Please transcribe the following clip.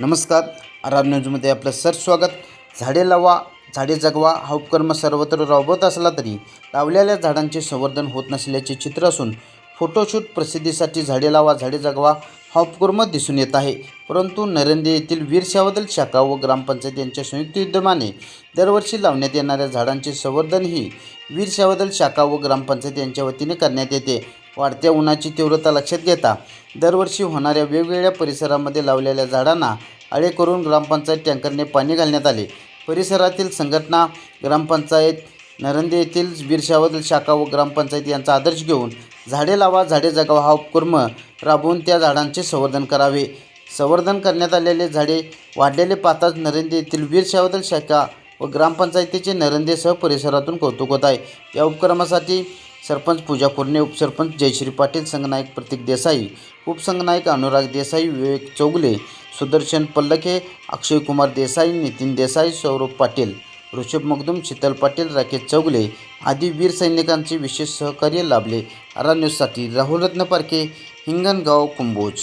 नमस्कार. आराम न्यूजमध्ये आपलं सर स्वागत. झाडे लावा झाडे जगवा हा उपक्रम सर्वत्र राबवत असला तरी लावलेल्या झाडांचे संवर्धन होत नसल्याचे चित्र असून फोटोशूट प्रसिद्धीसाठी झाडे लावा झाडे जगवा हा उपक्रम दिसून येत आहे. परंतु नरेंद्र येथील वीर शाखा व ग्रामपंचायत यांच्या संयुक्त विद्यमाने दरवर्षी लावण्यात येणाऱ्या झाडांचे संवर्धन ही वीर शाखा व ग्रामपंचायत यांच्या वतीने करण्यात येते. वाढत्या उन्हाची तीव्रता लक्षात घेता दरवर्षी होणाऱ्या वेगवेगळ्या परिसरामध्ये लावलेल्या झाडांना आळे करून ग्रामपंचायत टँकरने पाणी घालण्यात आले. परिसरातील संघटना ग्रामपंचायत नरंदे येथील वीरशावदल शाखा व ग्रामपंचायत यांचा आदर्श घेऊन झाडे लावा झाडे जगावा हा उपक्रम राबवून त्या झाडांचे संवर्धन करावे. संवर्धन करण्यात आलेले झाडे वाढलेले पाहताच नरंदे येथील वीरशावदल शाखा व ग्रामपंचायतीचे नरेंदेसह परिसरातून कौतुक होत आहे. या उपक्रमासाठी सरपंच पूजा कुर्णे उपसरपंच जयश्री पाटील संघनायक प्रतीक देसाई उपसंघनायक अनुराग देसाई विवेक चौगले सुदर्शन पल्लखे अक्षय कुमार देसाई नितीन देसाई सौरभ पाटील ऋषभ मगदुम शीतल पाटील राकेश चौगले आदी वीर सैनिकांचे विशेष सहकार्य लाभले. आरा न्यूजसाठी राहुलरत्न पारखे हिंगणगाव कुंभोज.